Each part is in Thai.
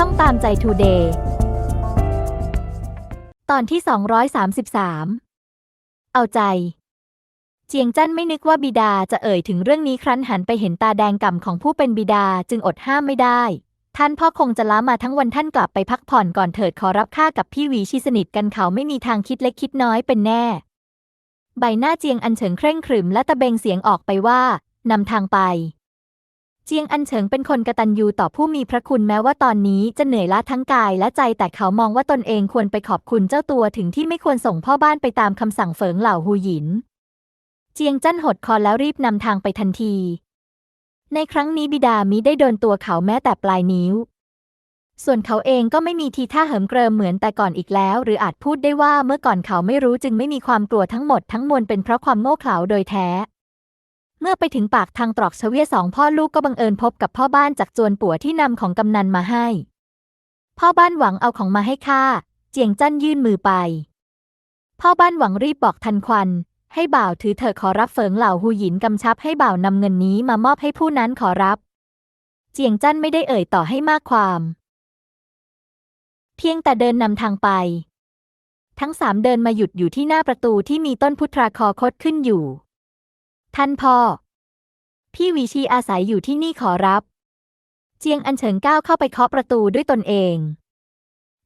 ช่องตามใจทูเดย์ตอนที่ 233 เอาใจ เจียงจั้นไม่นึกว่าบิดาจะเอ่ยถึงเรื่องนี้ครั้นหันไปเห็นตาแดงก่ำของผู้เป็นบิดาจึงอดห้ามไม่ได้ ท่านพ่อคงจะล้ามาทั้งวันท่านกลับไปพักผ่อนก่อนเถิดขอรับข้ากับพี่หวีชีสนิทกันเขาไม่มีทางคิดเล็กคิดน้อยเป็นแน่ ใบหน้าเจียงอันเฉิงเคร่งขรึมและตะเบงเสียงออกไปว่านำทางไป เจียงอันเฉิงเป็นคนกตัญญูต่อผู้มีพระคุณแม้ว่าตอนนี้จะเหนื่อยล้าทั้งกายและใจแต่เขามองว่าตนเองควรไปขอบคุณเจ้าตัวถึงที่ไม่ควรส่งพ่อบ้านไปตามคำสั่งเฟิงเหล่าฮูหยิน เจียงจั้นหดคอแล้วรีบนำทางไปทันที ในครั้งนี้บิดามิได้โดนตัวเขาแม้แต่ปลายนิ้ว ส่วนเขาเองก็ไม่มีทีท่าเหิมเกริมเหมือนแต่ก่อนอีกแล้ว หรืออาจพูดได้ว่าเมื่อก่อนเขาไม่รู้จึงไม่มีความกลัวทั้งหมดทั้งมวลเป็นเพราะความโง่เขลาโดยแท้ เมื่อไปถึงปากทางตรอกเฉวียสองพ่อลูกก็บังเอิญพบกับพ่อบ้านจากจวนปัวที่นำของกำนันมาให้ พ่อบ้านหวังเอาของมาให้ข้าเจียงจั้นยื่นมือไป พ่อบ้านหวังรีบบอกทันควัน ให้บ่าวถือเถอะขอรับเฟิงเหล่าฮูหยินกำชับให้บ่าวนำเงินนี้มามอบให้ผู้นั้นขอรับ เจียงจั้นไม่ได้เอ่ยต่อให้มากความ เพียงแต่เดินนำทางไป ทั้งสามเดินมาหยุดอยู่ที่หน้าประตูที่มีต้นพุทราคอคดขึ้นอยู่ ท่านพ่อ พี่วีชีอาศัยอยู่ที่นี่ขอรับ เจียงอันเฉิงก้าวเข้าไปเคาะประตูด้วยตนเอง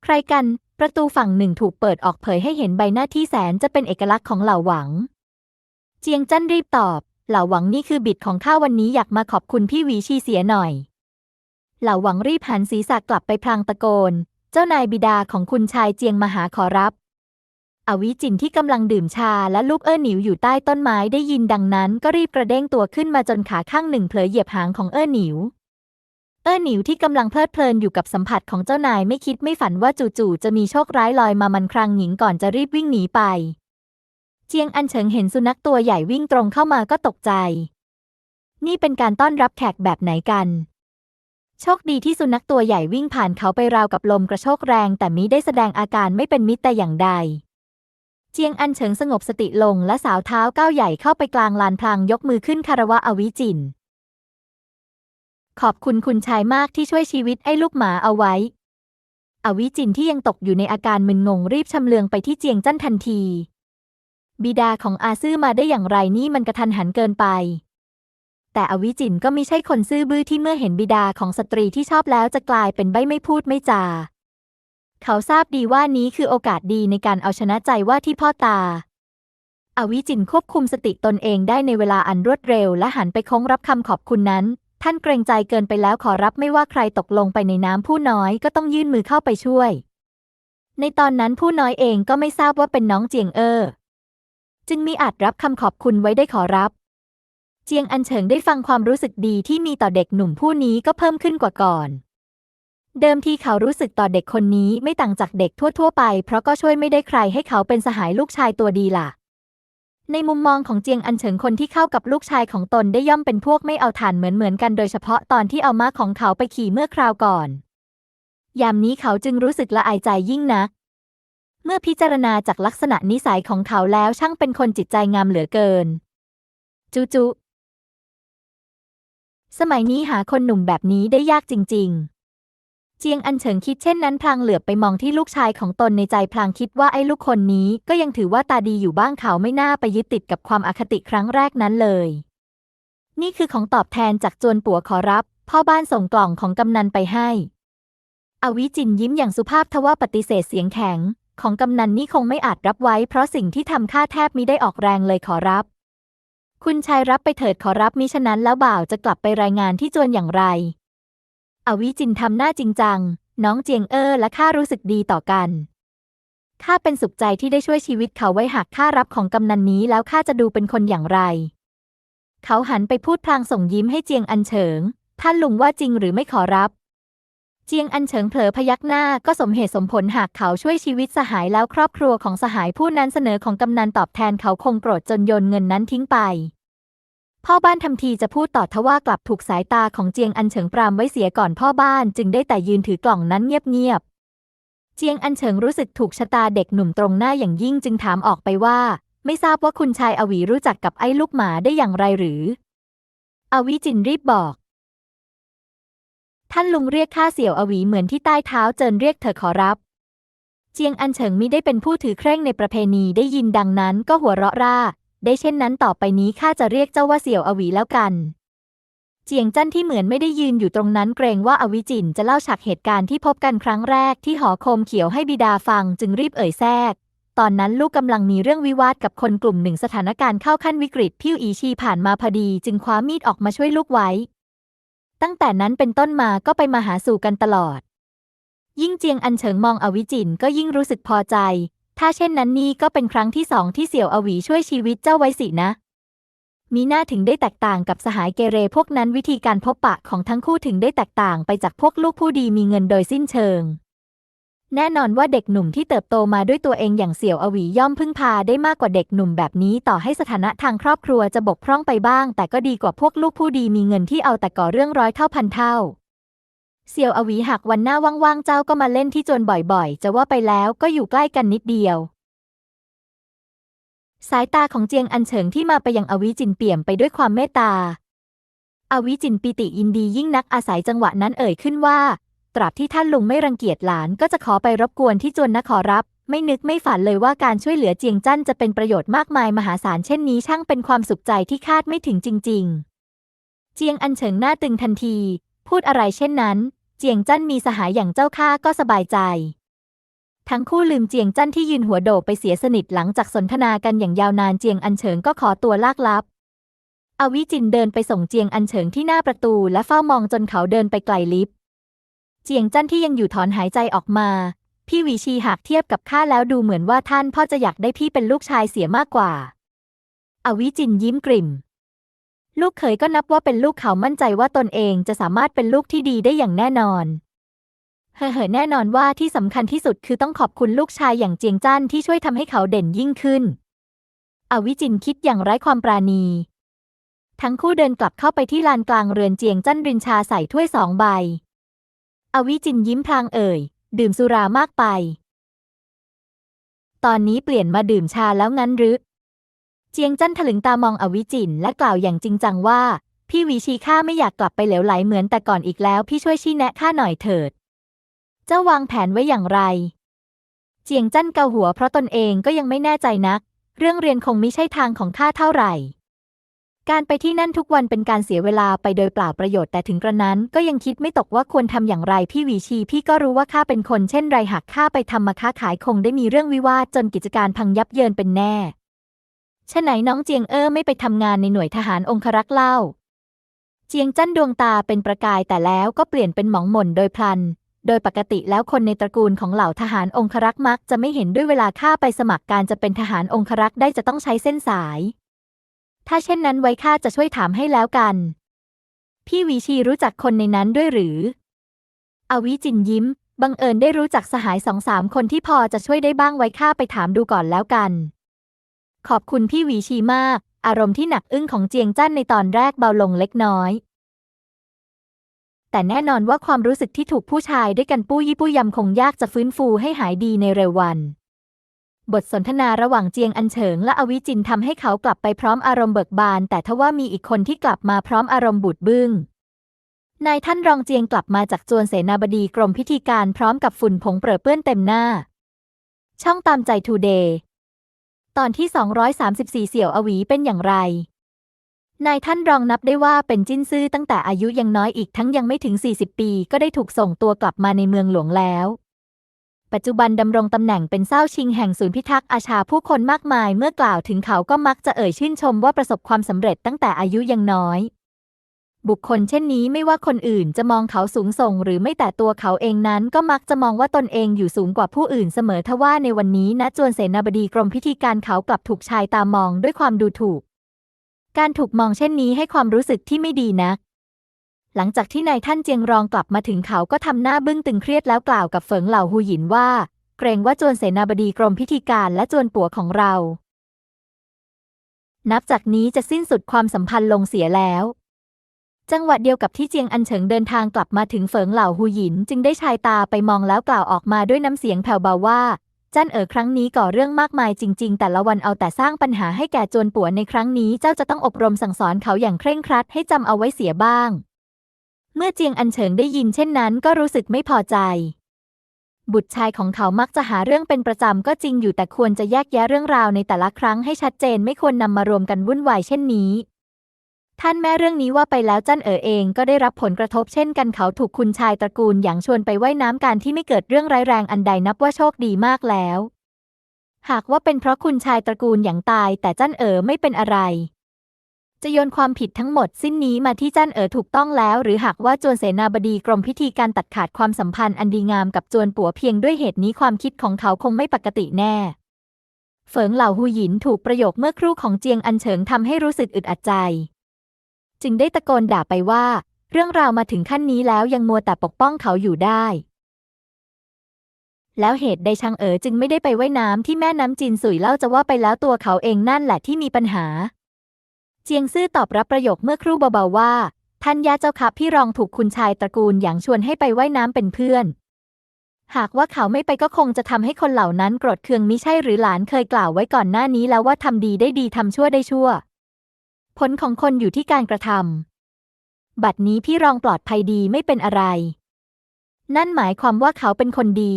ใครกัน ประตูฝั่งหนึ่งถูกเปิดออกเผยให้เห็นใบหน้าที่แสนจะเป็นเอกลักษณ์ของเหล่าหวัง เจียงจั้นรีบตอบ เหล่าหวังนี่คือบิดของข้าวันนี้อยากมาขอบคุณพี่วีชีเสียหน่อย เหล่าหวังรีบหันศีรษะกลับไปพลางตะโกน เจ้านายบิดาของคุณชายเจียงมาหาขอรับ อวิจินที่กำลังดื่มชาและลูกเอ้อหนิวอยู่ใต้ต้นไม้ได้ยินดังนั้นก็รีบกระเด้งตัวขึ้นมาจนขาข้างหนึ่งเผลอเหยียบหางของเอ้อหนิว เอ้อหนิวที่กำลังเพลิดเพลินอยู่กับสัมผัสของเจ้านายไม่คิดไม่ฝันว่าจู่ๆจะมีโชคร้ายลอยมามันครางหญิงก่อนจะรีบวิ่งหนีไป เจียงอันเฉิงเห็นสุนัขตัวใหญ่วิ่งตรงเข้ามาก็ตกใจ นี่เป็นการต้อนรับแขกแบบไหนกันโชคดีที่สุนัขตัวใหญ่วิ่งผ่านเขาไปราวกับลมกระโชกแรง แต่มิได้แสดงอาการไม่เป็นมิตรแต่อย่างใด เจียงอันเฉิงสงบสติลงและสาวเท้าก้าวใหญ่เข้าไปกลางลานพลางยกมือขึ้นคารวะอวิจิน ขอบคุณคุณชายมากที่ช่วยชีวิตไอ้ลูกหมาเอาไว้ อวิจินที่ยังตกอยู่ในอาการมึนงงรีบชำเลืองไปที่เจียงจั้นทันที บิดาของอาซื่อมาได้อย่างไรนี่มันกระทันหันเกินไป แต่อวิจินก็ไม่ใช่คนซื่อบื้อที่เมื่อเห็นบิดาของสตรีที่ชอบแล้วจะกลายเป็นใบไม่พูดไม่จา เขาทราบดีว่านี้คือโอกาสดีในการเอาชนะใจว่าที่พ่อตา อวิจินควบคุมสติตนเองได้ในเวลาอันรวดเร็ว และหันไปค้งรับคำขอบคุณนั้น ท่านเกรงใจเกินไปแล้วขอรับไม่ว่าใครตกลงไปในน้ำผู้น้อยก็ต้องยื่นมือเข้าไปช่วย ในตอนนั้นผู้น้อยเองก็ไม่ทราบว่าเป็นน้องเจียงเออจึงมีอาจรับคำขอบคุณไว้ได้ขอรับ เจียงอันเฉิงได้ฟังความรู้สึกดีที่มีต่อเด็กหนุ่มผู้นี้ก็เพิ่มขึ้นกว่าก่อน เดิมทีเขารู้สึกต่อเด็กคนนี้ไม่ต่างจากเด็กทั่ว ๆ ไป เพราะก็ช่วยไม่ได้ใครให้เขาเป็นสหายลูกชายตัวดีล่ะ ในมุมมองของเจียงอันเฉิงคนที่เข้ากับลูกชายของตนได้ย่อมเป็นพวกไม่เอาฐานเหมือนเหมือนๆกันโดยเฉพาะตอนที่เอาม้าของเขาไปขี่เมื่อคราวก่อน ยามนี้เขาจึงรู้สึกละอายใจยิ่งนัก เมื่อพิจารณาจากลักษณะนิสัยของเขาแล้วช่างเป็นคนจิตใจงามเหลือเกิน จุจุสมัยนี้หาคนหนุ่มแบบนี้ได้ยากจริง ๆ เจียงอันเฉิงคิดเช่นนั้นพลางเหลือบไปมองที่ลูกชายของตนในใจพลางคิดว่าไอ้ลูกคนนี้ก็ยังถือว่าตาดีอยู่บ้างเขาไม่น่าไปยึดติดกับความอคติครั้งแรกนั้นเลย นี่คือของตอบแทนจากจวนปัวขอรับ พ่อบ้านส่งกล่องของกำนันไปให้ อวิจินยิ้มอย่างสุภาพทว่าปฏิเสธเสียงแข็ง ของกำนันนี่คงไม่อาจรับไว้ เพราะสิ่งที่ทำข้าแทบมิได้ออกแรงเลยขอรับ คุณชายรับไปเถิดขอรับมิฉะนั้นแล้วบ่าวจะกลับไปรายงานที่จวนอย่างไร อวิจินทำหน้าจริงจัง น้องเจียงเออและข้ารู้สึกดีต่อกันข้าเป็นสุขใจที่ได้ช่วยชีวิตเขาไว้หากข้ารับของกำนันนี้แล้วข้าจะดูเป็นคนอย่างไร เขาหันไปพูดพลางส่งยิ้มให้เจียงอันเฉิง ท่านลุงว่าจริงหรือไม่ขอรับ เจียงอันเฉิงเผลอพยักหน้าก็สมเหตุสมผลหากเขาช่วยชีวิตสหายแล้วครอบครัวของสหายผู้นั้นเสนอของกำนันตอบแทนเขาคงโกรธจนโยนเงินนั้นทิ้งไป พ่อบ้านทำทีจะพูดต่อทว่ากลับถูกสายตาของเจียงอันเฉิงปรามไว้เสียก่อนพ่อบ้านจึงได้แต่ยืนถือกล่องนั้นเงียบๆ เจียงอันเฉิงรู้สึกถูกชะตาเด็กหนุ่มตรงหน้าอย่างยิ่งจึงถามออกไปว่า ไม่ทราบว่าคุณชายอวีรู้จักกับไอ้ลูกหมาได้อย่างไรหรือ อวิจินรีบบอก ท่านลุงเรียกข้าเสี่ยวอวีเหมือนที่ใต้เท้าเจินเรียกเธอขอรับ เจียงอันเฉิงมิได้เป็นผู้ถือเคร่งในประเพณีได้ยินดังนั้นก็หัวเราะร่า ได้เช่นนั้นต่อไปนี้ข้าจะเรียกเจ้าว่าเสี่ยวอวีแล้วกัน เจียงจั้นที่เหมือนไม่ได้ยืนอยู่ตรงนั้นเกรงว่าอวิจินจะเล่าฉากเหตุการณ์ที่พบกันครั้งแรกที่หอโคมเขียวให้บิดาฟังจึงรีบเอ่ยแทรก ตอนนั้นลูกกำลังมีเรื่องวิวาทกับคนกลุ่มหนึ่งสถานการณ์เข้าขั้นวิกฤตพิวอีชีผ่านมาพอดี จึงคว้ามีดออกมาช่วยลูกไว้ ตั้งแต่นั้นเป็นต้นมาก็ไปมาหาสู่กันตลอดยิ่งเจียงอันเฉิงมองอวิจินก็ยิ่งรู้สึกพอใจ ถ้าเช่นนั้นนี่ก็เป็นครั้งที่สองที่เสี่ยวอวีช่วยชีวิตเจ้าไว้สินะ มีหน้าถึงได้แตกต่างกับสหายเกเรพวกนั้นวิธีการพบปะของทั้งคู่ถึงได้แตกต่างไปจากพวกลูกผู้ดีมีเงินโดยสิ้นเชิง แน่นอนว่าเด็กหนุ่มที่เติบโตมาด้วยตัวเองอย่างเสี่ยวอวีย่อมพึ่งพาได้มากกว่าเด็กหนุ่มแบบนี้ต่อให้สถานะทางครอบครัวจะบกพร่องไปบ้าง แต่ก็ดีกว่าพวกลูกผู้ดีมีเงินที่เอาแต่ก่อเรื่องร้อยเท่าพันเท่า เสี่ยวอวีหากวันหน้าว่างๆ เจ้าก็มาเล่นที่จวนบ่อยๆ จะว่าไปแล้วก็อยู่ใกล้กันนิดเดียว สายตาของเจียงอันเฉิงที่มาไปยังอวิจินเปี่ยมไปด้วยความเมตตา อวิจินปิติยินดียิ่งนักอาศัยจังหวะนั้นเอ่ยขึ้นว่า ตราบที่ท่านลุงไม่รังเกียจหลานก็จะขอไปรบกวนที่จวนนะขอรับ ไม่นึกไม่ฝันเลยว่าการช่วยเหลือเจียงจั้นจะเป็นประโยชน์มากมายมหาศาลเช่นนี้ช่างเป็นความสุขใจที่คาดไม่ถึงจริง ๆ เจียงอันเฉิงหน้าตึงทันที พูดอะไรเช่นนั้น เจียงจั้นมีสหายอย่างเจ้าข้าก็สบายใจ ทั้งคู่ลืมเจียงจั้นที่ยืนหัวโดดไปเสียสนิทหลังจากสนทนากันอย่างยาวนานเจียงอันเฉิงก็ขอตัวลากลับ อวิจินเดินไปส่งเจียงอันเฉิงที่หน้าประตูและเฝ้ามองจนเขาเดินไปไกลลิฟต์เจียงจั้นที่ยังอยู่ถอนหายใจออกมา พี่วีชีหากเทียบกับข้าแล้วดูเหมือนว่าท่านพ่อจะอยากได้พี่เป็นลูกชายเสียมากกว่า อวิจินยิ้มกริ่ม ลูกเขยก็นับว่าเป็นลูกเขามั่นใจว่าตนเองจะสามารถเป็นลูกที่ดีได้อย่างแน่นอนเฮ่อแน่นอนว่าที่สำคัญที่สุดคือต้องขอบคุณลูกชายอย่างเจียงจั้นที่ช่วยทำให้เขาเด่นยิ่งขึ้น อวิจินคิดอย่างไร้ความปราณี ทั้งคู่เดินกลับเข้าไปที่ลานกลางเรือนเจียงจั้นรินชาใส่ถ้วยสองใบ อวิจินยิ้มพลางเอ่ย ดื่มสุรามากไป ตอนนี้เปลี่ยนมาดื่มชาแล้วงั้นหรือ เจียงจั้นถลึงตามองอวิจินและกล่าวอย่างจริงจังว่า พี่วีชีข้าไม่อยากกลับไปเหลวไหลเหมือนแต่ก่อนอีกแล้ว พี่ช่วยชี้แนะข้าหน่อยเถิด เจ้าวางแผนไว้อย่างไร เจียงจั้นเกาหัวเพราะตนเองก็ยังไม่แน่ใจนัก เรื่องเรียนคงไม่ใช่ทางของข้าเท่าไหร่ การไปที่นั่นทุกวันเป็นการเสียเวลาไปโดยเปล่าประโยชน์แต่ถึงกระนั้น ก็ยังคิดไม่ตกว่าควรทำอย่างไรพี่วีชีพี่ก็รู้ว่าข้าเป็นคนเช่นไรหากข้าไปทำมาค้าขายคงได้มีเรื่องวิวาทจนกิจการพังยับเยินเป็นแน่ ฉะไหนน้องเจียงเอ้อไม่ไปทำงานในหน่วยทหารองครักษ์เล่า เจียงจั้นดวงตาเป็นประกายแต่แล้วก็เปลี่ยนเป็นหมองหม่นโดยพลัน โดยปกติแล้วคนในตระกูลของเหล่าทหารองครักษ์มักจะไม่เห็นด้วยเวลาข้าไปสมัครการจะเป็นทหารองครักษ์ได้จะต้องใช้เส้นสาย ถ้าเช่นนั้นไว้ข้าจะช่วยถามให้แล้วกัน พี่วีชีรู้จักคนในนั้นด้วยหรือ อวิจินยิ้ม บังเอิญได้รู้จักสหายสองสามคนที่พอจะช่วยได้บ้างไว้ข้าไปถามดูก่อนแล้วกัน ขอบคุณพี่วีชีมาก อารมณ์ที่หนักอึ้งของเจียงจั้นในตอนแรกเบาลงเล็กน้อย แต่แน่นอนว่าความรู้สึกที่ถูกผู้ชายด้วยกันปู้ยี่ปู้ยำคงยากจะฟื้นฟูให้หายดีในเร็ววัน บทสนทนาระหว่างเจียงอันเฉิงและอวิจินทำให้เขากลับไปพร้อมอารมณ์เบิกบาน แต่ทว่ามีอีกคนที่กลับมาพร้อมอารมณ์บูดบึ้งนายท่านรองเจียงกลับมาจากจวนเสนาบดีกรมพิธีการพร้อมกับฝุ่นผงเปรอะเปื้อนเต็มหน้า ช่องตามใจทูเดย์ ตอนที่ 234 เสี่ยวอวีเป็นอย่างไร นายท่านรองนับได้ว่าเป็นจิ้นซื่อตั้งแต่อายุยังน้อยอีกทั้งยังไม่ถึง 40 ปี ก็ได้ถูกส่งตัวกลับมาในเมืองหลวงแล้ว ปัจจุบันดำรงตำแหน่งเป็นเศร้าชิงแห่งศูนย์พิทักษ์อาชาผู้คนมากมาย เมื่อกล่าวถึงเขาก็มักจะเอ่ยชื่นชมว่าประสบความสำเร็จตั้งแต่อายุยังน้อย บุคคลเช่นนี้ไม่ว่าคนอื่นจะมองเขาสูงส่งหรือไม่แต่ตัวเขาเองนั้นก็มักจะมองว่าตนเองอยู่สูงกว่าผู้อื่นเสมอทว่าในวันนี้ณจวนเสนาบดีกรมพิธีการเขากลับถูกชายตามองด้วยความดูถูก การถูกมองเช่นนี้ให้ความรู้สึกที่ไม่ดีนัก หลังจากที่นายท่านเจียงรองกลับมาถึงเขาก็ทำหน้าบึ้งตึงเครียดแล้วกล่าวกับเฟิงเหล่าฮูหยินว่า เกรงว่าจวนเสนาบดีกรมพิธีการและจวนปัวของเรา นับจากนี้จะสิ้นสุดความสัมพันธ์ลงเสียแล้ว จังหวะเดียวกับที่เจียงอันเฉิงเดินทางกลับมาถึงเฟิงเหล่าฮูหยินจึงได้ชายตาไปมองแล้วกล่าวออกมาด้วยน้ำเสียงแผ่วเบาว่าจันเอ๋อครั้งนี้ก่อเรื่องมากมายจริง ๆ แต่ละวันเอาแต่สร้างปัญหาให้แก่จวนปัวในครั้งนี้เจ้าจะต้องอบรมสั่งสอนเขาอย่างเคร่งครัดให้จำเอาไว้เสียบ้าง เมื่อเจียงอันเฉิงได้ยินเช่นนั้นก็รู้สึกไม่พอใจ บุตรชายของเขามักจะหาเรื่องเป็นประจำก็จริงอยู่แต่ควรจะแยกแยะเรื่องราวในแต่ละครั้งให้ชัดเจนไม่ควรนำมารวมกันวุ่นวายเช่นนี้ ท่านแม่เรื่องนี้ว่าไปแล้วจันเอ๋อเองก็ได้รับผลกระทบเช่นกันเขาถูกคุณชายตระกูลอย่างชวนไปไว่ายน้ำการที่ไม่เกิดเรื่องร้ายแรงอันใดนับว่าโชคดีมากแล้ว หากว่าเป็นเพราะคุณชายตระกูลอย่างตาย แต่จันเอ๋อไม่เป็นอะไร จะโยนความผิดทั้งหมดสิ้นนี้มาที่จันเอ๋อถูกต้องแล้ว หรือหากว่าจวนเสนาบดีกรมพิธีการตัดขาดความสัมพันธ์อันดีงามกับจวนปัวเพียงด้วยเหตุนี้ความคิดของเขาคงไม่ปกติแน่เฟิงเหล่าหูหยินถูกประโยคเมื่อครู่ของเจียงอันเฉิงทำให้รู้สึกอึดอัดใจ จึงได้ตะโกนด่าไปว่า เรื่องราวมาถึงขั้นนี้แล้วยังมัวแต่ปกป้องเขาอยู่ได้ แล้วเหตุใดชางเอ๋อจึงไม่ได้ไปไว่ายน้ำที่แม่น้ำจีนสุยเล่าจะว่าไปแล้วตัวเขาเองนั่นแหละที่มีปัญหา เจียงซื่อตอบรับประโยคเมื่อครู่เบาๆว่าท่านยาเจ้าค่ะพี่รองถูกคุณชายตระกูลอย่างชวนให้ไปไว่ายน้ำเป็นเพื่อน หากว่าเขาไม่ไปก็คงจะทำให้คนเหล่านั้นโกรธเคืองมิใช่หรือหลานเคยกล่าวไว้ก่อนหน้านี้แล้วว่าทำดีได้ดีทำชั่วได้ชั่ว ผลของคนอยู่ที่การกระทำบัดนี้พี่รองปลอดภัยดีไม่เป็นอะไร นั่นหมายความว่าเขาเป็นคนดี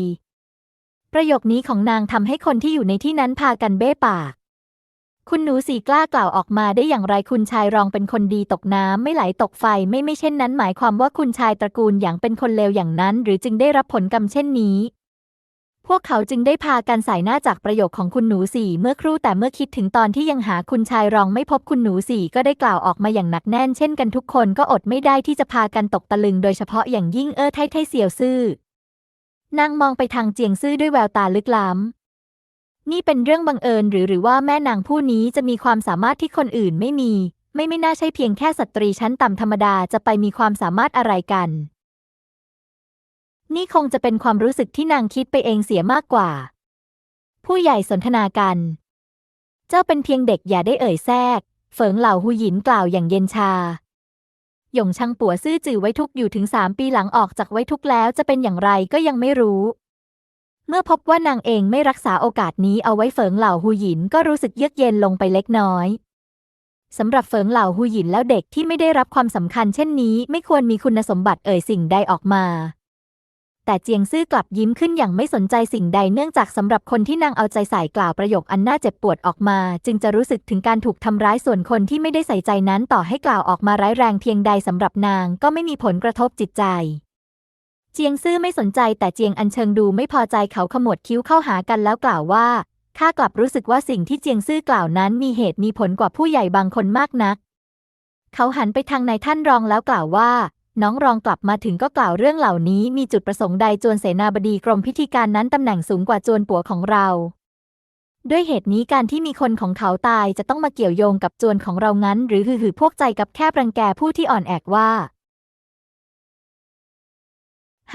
ประโยคนี้ของนางทำให้คนที่อยู่ในที่นั้นพากันเบ้ปาก คุณหนูสีกล้ากล่าวออกมาได้อย่างไรคุณชายรองเป็นคนดีตกน้ำไม่ไหลตกไฟไม่ไม่เช่นนั้น หมายความว่าคุณชายตระกูลอย่างเป็นคนเลวอย่างนั้น หรือจึงได้รับผลกรรมเช่นนี้ พวกเขาจึงได้พากันใส่หน้าจากประโยคของคุณหนูสี่เมื่อครู่แต่เมื่อคิดถึงตอนที่ยังหาคุณชายรองไม่พบคุณหนูสี่ก็ได้กล่าวออกมาอย่างหนักแน่นเช่นกันทุกคนก็อดไม่ได้ที่จะพากันตกตะลึงโดยเฉพาะอย่างยิ่งเออไทไทเสี่ยวซื่อนางมองไปทางเจียงซื่อด้วยแววตาลึกล้ำนี่เป็นเรื่องบังเอิญหรือหรือว่าแม่นางผู้นี้จะมีความสามารถที่คนอื่นไม่มี ไม่ไม่น่าใช่เพียงแค่สตรีชั้นต่ำธรรมดาจะไปมีความสามารถอะไรกัน นี่คงจะเป็นความรู้สึกที่นางคิดไปเองเสียมากกว่า ผู้ใหญ่สนทนากัน เจ้าเป็นเพียงเด็กอย่าได้เอ่ยแทรกเฟิงเหล่าหูหยินกล่าวอย่างเย็นชา หยงชังปัวซื่อจื่อไว้ทุกอยู่ถึงสามปีหลังออกจากไว้ทุกแล้วจะเป็นอย่างไรก็ยังไม่รู้ เมื่อพบว่านางเองไม่รักษาโอกาสนี้เอาไว้เฟิงเหล่าหูหยินก็รู้สึกเยือกเย็นลงไปเล็กน้อยสำหรับเฟิงเหล่าหูหยินแล้วเด็กที่ไม่ได้รับความสำคัญเช่นนี้ ไม่ควรมีคุณสมบัติเอ่ยสิ่งใดออกมา แต่เจียงซื่อกลับยิ้มขึ้นอย่างไม่สนใจสิ่งใดเนื่องจากสำหรับคนที่นางเอาใจใส่กล่าวประโยคอันน่าเจ็บปวดออกมา จึงจะรู้สึกถึงการถูกทำร้ายส่วนคนที่ไม่ได้ใส่ใจนั้นต่อให้กล่าวออกมาร้ายแรงเพียงใดสำหรับนางก็ไม่มีผลกระทบจิตใจเจียงซื่อไม่สนใจแต่เจียงอันเชิงดูไม่พอใจเขาขมวดคิ้วเข้าหากันแล้วกล่าวว่าข้ากลับรู้สึกว่าสิ่งที่เจียงซื่อกล่าวนั้นมีเหตุมีผลกว่าผู้ใหญ่บางคนมากนัก เขาหันไปทางนายท่านรองแล้วกล่าวว่า น้องรองกลับมาถึงก็กล่าวเรื่องเหล่านี้มีจุดประสงค์ใดจวนเสนาบดีกรมพิธีการนั้นตำแหน่งสูงกว่าจวนปัวของเรา ด้วยเหตุนี้การที่มีคนของเขาตายจะต้องมาเกี่ยวโยงกับจวนของเรางั้น หรือหือหือพวกใจกับแค่รังแกผู้ที่อ่อนแอกว่า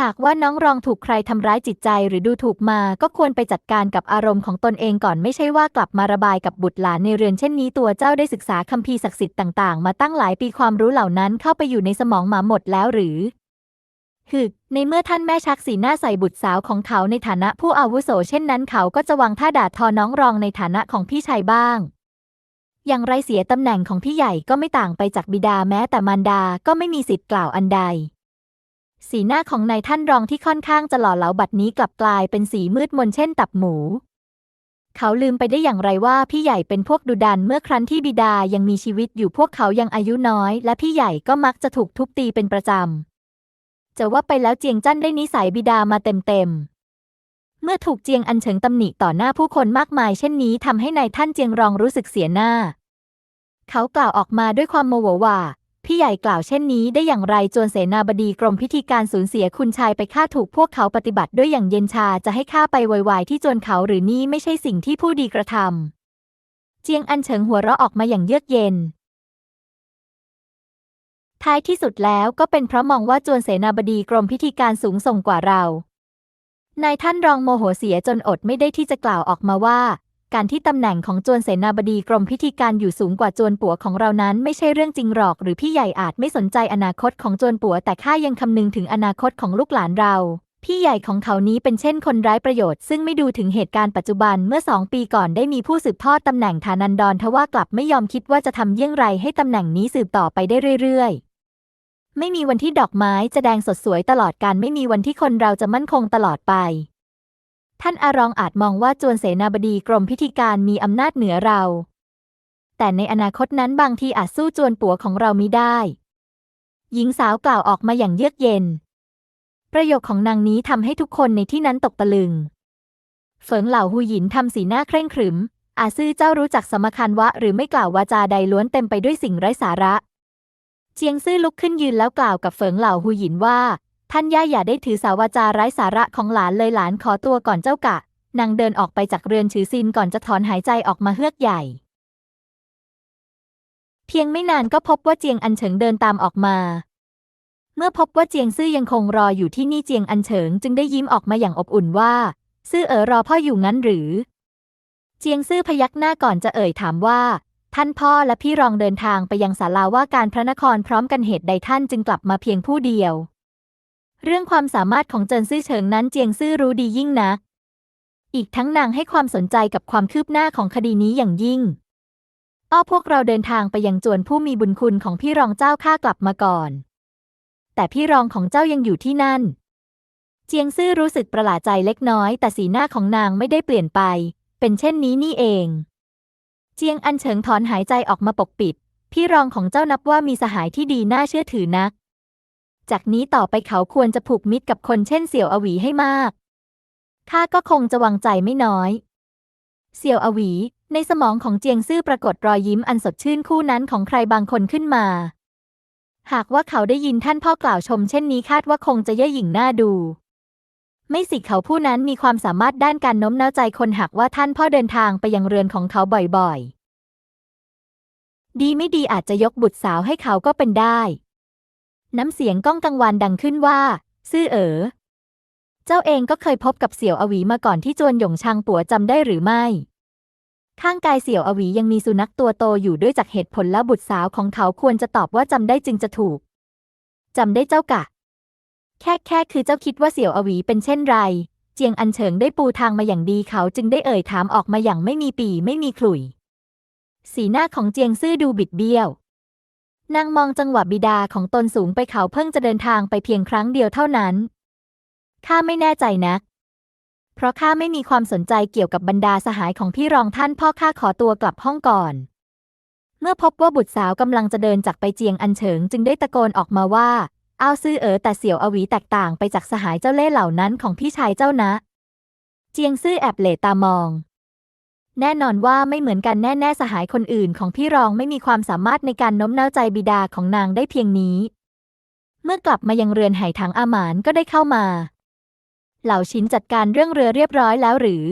หากว่าน้องรองถูกใครทำร้ายจิตใจหรือดูถูกมา ก็ควรไปจัดการกับอารมณ์ของตนเองก่อนไม่ใช่ว่ากลับมาระบายกับบุตรหลานในเรือนเช่นนี้ตัวเจ้าได้ศึกษาคัมภีร์ศักดิ์สิทธิ์ต่างๆ มาตั้งหลายปีความรู้เหล่านั้นเข้าไปอยู่ในสมองหมาหมดแล้วหรือฮึในเมื่อท่านแม่ชักสีหน้าใส่บุตรสาวของเขาในฐานะผู้อาวุโสเช่นนั้นเขาก็จะวางท่าด่าทอน้องรองในฐานะของพี่ชายบ้าง อย่างไรเสียตำแหน่งของพี่ใหญ่ก็ไม่ต่างไปจากบิดาแม้แต่มารดาก็ไม่มีสิทธิ์กล่าวอันใด สีหน้าของนายท่านรองที่ค่อนข้างจะหล่อเหลาบัดนี้กลับกลายเป็นสีมืดมนเช่นตับหมู เขาลืมไปได้อย่างไรว่าพี่ใหญ่เป็นพวกดุดันเมื่อครั้นที่บิดายังมีชีวิตอยู่พวกเขายังอายุน้อย และพี่ใหญ่ก็มักจะถูกทุบตีเป็นประจำจะว่าไปแล้วเจียงจั้นได้นิสัยบิดามาเต็มๆเมื่อถูกเจียงอันเฉิงตำหนิต่อหน้าผู้คนมากมายเช่นนี้ทำให้นายท่านเจียงรองรู้สึกเสียหน้า เขากล่าวออกมาด้วยความโมโหว่า พี่ใหญ่กล่าวเช่นนี้ได้อย่างไรจวนเสนาบดีกรมพิธีการสูญเสียคุณชายไปฆ่าถูกพวกเขาปฏิบัติด้วยอย่างเย็นชาจะให้ข้าไปววายที่จวนเขาหรือนี่ไม่ใช่สิ่งที่ผู้ดีกระทำเจียงอันเฉิงหัวเราะออกมาอย่างเยือกเย็น ท้ายที่สุดแล้วก็เป็นเพราะมองว่าจวนเสนาบดีกรมพิธีการสูงส่งกว่าเรานายท่านรองโมโหเสียจนอดไม่ได้ที่จะกล่าวออกมาว่า การที่ตำแหน่งของจวนเสนาบดีกรมพิธีการอยู่สูงกว่าจวนปัวของเรานั้นไม่ใช่เรื่องจริงหรอก หรือพี่ใหญ่อาจไม่สนใจอนาคตของจวนปัว แต่ข้ายังคำนึงถึงอนาคตของลูกหลานเรา พี่ใหญ่ของเขานี้เป็นเช่นคนไร้ประโยชน์ ซึ่งไม่ดูถึงเหตุการณ์ปัจจุบันเมื่อสองปีก่อนได้มีผู้สืบทอดตำแหน่งฐานันดรทว่ากลับไม่ยอมคิดว่าจะทำเยี่ยงไรให้ตำแหน่งนี้สืบต่อไปได้เรื่อยๆไม่มีวันที่ดอกไม้จะแดงสดสวยตลอดการไม่มีวันที่คนเราจะมั่นคงตลอดไป ท่านอารองอาจมองว่าจวนเสนาบดีกรมพิธีการมีอำนาจเหนือเรา แต่ในอนาคตนั้นบางทีอาจสู้จวนปัวของเรามิได้ หญิงสาวกล่าวออกมาอย่างเยือกเย็น ประโยคของนางนี้ทำให้ทุกคนในที่นั้นตกตะลึงเฟิงเหล่าหูหยินทำสีหน้าเคร่งขรึม อาซื่อเจ้ารู้จักสมคารวะหรือไม่กล่าววาจาใดล้วนเต็มไปด้วยสิ่งไร้สาระ เจียงซื่อลุกขึ้นยืนแล้วกล่าวกับเฟิงเหล่าหูหยินว่า ท่านย่าอย่าได้ถือสาวาจาไร้สาระของหลานเลยหลานขอตัวก่อนเจ้ากะ นางเดินออกไปจากเรือนฉือซินก่อนจะถอนหายใจออกมาเฮือกใหญ่ เพียงไม่นานก็พบว่าเจียงอันเฉิงเดินตามออกมา เมื่อพบว่าเจียงซื่อยังคงรออยู่ที่นี่เจียงอันเฉิงจึงได้ยิ้มออกมาอย่างอบอุ่นว่า ซื่อเอ๋อรอพ่ออยู่งั้นหรือ เจียงซื่อพยักหน้าก่อนจะเอ่ยถามว่าท่านพ่อและพี่รองเดินทางไปยังศาลาว่าการพระนครพร้อมกันเหตุใดท่านจึงกลับมาเพียงผู้เดียว เรื่องความสามารถของเจินซื่อเฉิงนั้นเจียงซื่อรู้ดียิ่งนัก อีกทั้งนางให้ความสนใจกับความคืบหน้าของคดีนี้อย่างยิ่ง อ้อพวกเราเดินทางไปยังจวนผู้มีบุญคุณของพี่รองเจ้าข้ากลับมาก่อน แต่พี่รองของเจ้ายังอยู่ที่นั่น เจียงซื่อรู้สึกประหลาดใจเล็กน้อย แต่สีหน้าของนางไม่ได้เปลี่ยนไป เป็นเช่นนี้นี่เอง เจียงอันเฉิงถอนหายใจออกมาปกปิด พี่รองของเจ้านับว่ามีสหายที่ดีน่าเชื่อถือนัก จากนี้ต่อไปเขาควรจะผูกมิตรกับคนเช่นเสี่ยวอวีให้มาก ข้าก็คงจะวางใจไม่น้อย เสี่ยวอวี ในสมองของเจียงซื่อปรากฏรอยยิ้มอันสดชื่นคู่นั้นของใครบางคนขึ้นมา หากว่าเขาได้ยินท่านพ่อกล่าวชมเช่นนี้คาดว่าคงจะเย่อหยิ่งหน้าดู ไม่สิเขาผู้นั้นมีความสามารถด้านการโน้มน้าวใจคนหากว่าท่านพ่อเดินทางไปยังเรือนของเขาบ่อยๆ ดีไม่ดีอาจจะยกบุตรสาวให้เขาก็เป็นได้ น้ำเสียงก้องกังวานดังขึ้นว่า ซื่อเอ๋อ เจ้าเองก็เคยพบกับเสี่ยวอวีมาก่อนที่จวนหยงชางปัวจำได้หรือไม่ ข้างกายเสี่ยวอวียังมีสุนัขตัวโตอยู่ด้วยจากเหตุผลแล้วบุตรสาวของเขาควรจะตอบว่าจำได้จึงจะถูกจำได้เจ้ากะ แค่แค่คือเจ้าคิดว่าเสี่ยวอวีเป็นเช่นไร เจียงอันเฉิงได้ปูทางมาอย่างดีเขาจึงได้เอ่ยถามออกมาอย่างไม่มีปีไม่มีขลุ่ย สีหน้าของเจียงซื่อดูบิดเบี้ยว นางมองจังหวะบิดาของตนสูงไปเขาเพิ่งจะเดินทางไปเพียงครั้งเดียวเท่านั้น ข้าไม่แน่ใจนัก เพราะข้าไม่มีความสนใจเกี่ยวกับบรรดาสหายของพี่รองท่านพ่อข้าขอตัวกลับห้องก่อน เมื่อพบว่าบุตรสาวกำลังจะเดินจากไปเจียงอันเฉิงจึงได้ตะโกนออกมาว่าเอาซื่อเอ๋อแต่เสี่ยวอวีแตกต่างไปจากสหายเจ้าเล่ห์เหล่านั้นของพี่ชายเจ้านะ เจียงซื่อแอบเหลตามอง แน่นอนว่าไม่เหมือนกันแน่ๆสหายคนอื่นของพี่รองไม่มีความสามารถในการโน้มน้าวใจบิดาของนางได้เพียงนี้ เมื่อกลับมายังเรือนไหถังอาหมานก็ได้เข้ามา เหล่าชินจัดการเรื่องเรือเรียบร้อยแล้วหรือ